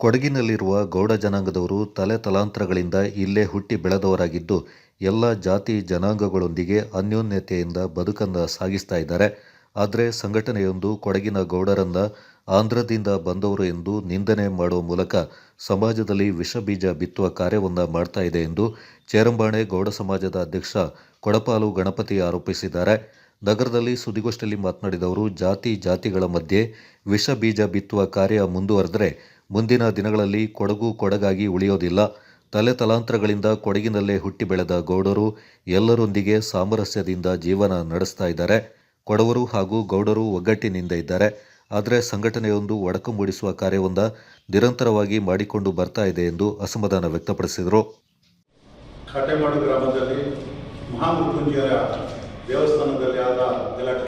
ಕೊಡಗಿನಲ್ಲಿರುವ ಗೌಡ ಜನಾಂಗದವರು ತಲೆ ತಲಾಂತರಗಳಿಂದ ಇಲ್ಲೇ ಹುಟ್ಟಿ ಬೆಳೆದವರಾಗಿದ್ದು, ಎಲ್ಲ ಜಾತಿ ಜನಾಂಗಗಳೊಂದಿಗೆ ಅನ್ಯೋನ್ಯತೆಯಿಂದ ಬದುಕನ್ನು ಸಾಗಿಸ್ತಾ ಇದ್ದಾರೆ. ಆದರೆ ಸಂಘಟನೆಯೊಂದು ಕೊಡಗಿನ ಗೌಡರನ್ನ ಆಂಧ್ರದಿಂದ ಬಂದವರು ಎಂದು ನಿಂದನೆ ಮಾಡುವ ಮೂಲಕ ಸಮಾಜದಲ್ಲಿ ವಿಷ ಬೀಜ ಬಿತ್ತುವ ಕಾರ್ಯವನ್ನು ಮಾಡ್ತಾ ಇದೆ ಎಂದು ಚೇರಂಬಾಣೆ ಗೌಡ ಸಮಾಜದ ಅಧ್ಯಕ್ಷ ಕೊಡಪಾಲು ಗಣಪತಿ ಆರೋಪಿಸಿದ್ದಾರೆ. ನಗರದಲ್ಲಿ ಸುದ್ದಿಗೋಷ್ಠಿಯಲ್ಲಿ ಮಾತನಾಡಿದವರು ಜಾತಿ ಜಾತಿಗಳ ಮಧ್ಯೆ ವಿಷ ಬೀಜ ಬಿತ್ತುವ ಕಾರ್ಯ ಮುಂದುವರೆದರೆ ಮುಂದಿನ ದಿನಗಳಲ್ಲಿ ಕೊಡಗು ಕೊಡಗಾಗಿ ಉಳಿಯೋದಿಲ್ಲ. ತಲೆ ತಲಾಂತರಗಳಿಂದ ಕೊಡಗಿನಲ್ಲೇ ಹುಟ್ಟಿ ಬೆಳೆದ ಗೌಡರು ಎಲ್ಲರೊಂದಿಗೆ ಸಾಮರಸ್ಯದಿಂದ ಜೀವನ ನಡೆಸ್ತಾ ಇದ್ದಾರೆ. ಕೊಡವರು ಹಾಗೂ ಗೌಡರು ಒಗ್ಗಟ್ಟಿನಿಂದ ಇದ್ದಾರೆ. ಆದರೆ ಸಂಘಟನೆಯೊಂದು ಒಡಕು ಮೂಡಿಸುವ ಕಾರ್ಯವೊಂದ ನಿರಂತರವಾಗಿ ಮಾಡಿಕೊಂಡು ಬರ್ತಾ ಇದೆ ಎಂದು ಅಸಮಾಧಾನ ವ್ಯಕ್ತಪಡಿಸಿದರು. ಗ್ರಾಮದಲ್ಲಿ ಮಹಾಮೃತ್ಯುಂಜಯ ದೇವಸ್ಥಾನದಲ್ಲಿ ಆದ ಗಲಾಟೆ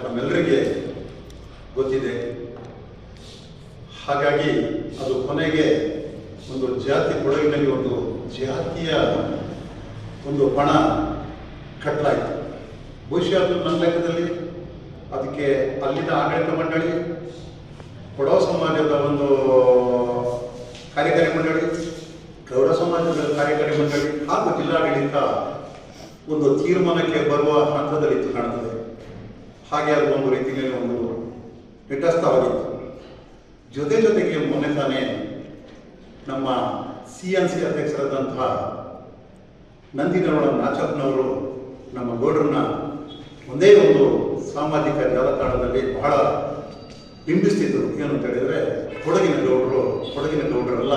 ಗೊತ್ತಿದೆ. ಹಾಗಾಗಿ ಅದು ಕೊನೆಗೆ ಒಂದು ಜಾತಿ ಕೊಡಗಿನಲ್ಲಿ ಒಂದು ಜಾತಿಯ ಒಂದು ಪಣ ಕಟ್ಟಲಾಯಿತು ಬಹುಶಃ ಅದು ನನ್ನ ಲೆಕ್ಕದಲ್ಲಿ ಅದಕ್ಕೆ ಅಲ್ಲಿನ ಆಡಳಿತ ಮಂಡಳಿ, ಕೊಡವ ಸಮಾಜದ ಒಂದು ಕಾರ್ಯಕಾರಿ ಮಂಡಳಿ, ಗೌಡ ಸಮಾಜದ ಕಾರ್ಯಕಾರಿ ಮಂಡಳಿ ಹಾಗೂ ಜಿಲ್ಲಾಡಳಿತ ಒಂದು ತೀರ್ಮಾನಕ್ಕೆ ಬರುವ ಹಂತದಲ್ಲಿ ಕಾಣುತ್ತದೆ ಹಾಗೆ ಅದು ಒಂದು ರೀತಿಯಲ್ಲಿ ಒಂದು ನಿರ್ಧಸ್ತವಾಗಿತ್ತು ಜೊತೆ ಜೊತೆಗೆ ಮೊನ್ನೆ ತಾನೇ ನಮ್ಮ ಸಿ ಎನ್ ಸಿ ಅಧ್ಯಕ್ಷರಾದಂತಹ ನಂದಿನವಳ ನಾಚಪ್ಪನವರು ನಮ್ಮ ಗೌಡ್ರನ್ನ ಒಂದೇ ಒಂದು ಸಾಮಾಜಿಕ ಜಾಲತಾಣದಲ್ಲಿ ಬಹಳ ಬಿಂಬಿಸ್ತಿದ್ರು. ಏನು ಅಂತ ಹೇಳಿದ್ರೆ ಕೊಡಗಿನ ಗೌಡರು, ಕೊಡಗಿನ ಗೌಡರೆಲ್ಲ,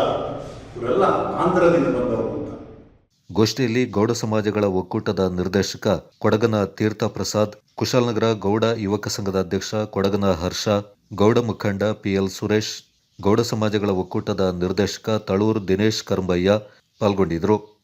ಇವರೆಲ್ಲ ಆಂಧ್ರದಿಂದ ಬಂದವರು ಅಂತ. ಗೋಷ್ಠಿಯಲ್ಲಿ ಗೌಡ ಸಮಾಜಗಳ ಒಕ್ಕೂಟದ ನಿರ್ದೇಶಕ ಕೊಡಗನ ತೀರ್ಥ ಪ್ರಸಾದ್, ಕುಶಾಲನಗರ ಗೌಡ ಯುವಕ ಸಂಘದ ಅಧ್ಯಕ್ಷ ಕೊಡಗನ ಹರ್ಷ ಗೌಡ ಮುಖಂಡ ಪಿಎಲ್ ಸುರೇಶ್ ಗೌಡ ಸಮಾಜಗಳ ಒಕ್ಕೂಟದ ನಿರ್ದೇಶಕ ತಳೂರು ದಿನೇಶ್ ಕರಂಬಯ್ಯ ಪಾಲ್ಗೊಂಡಿದ್ದರು.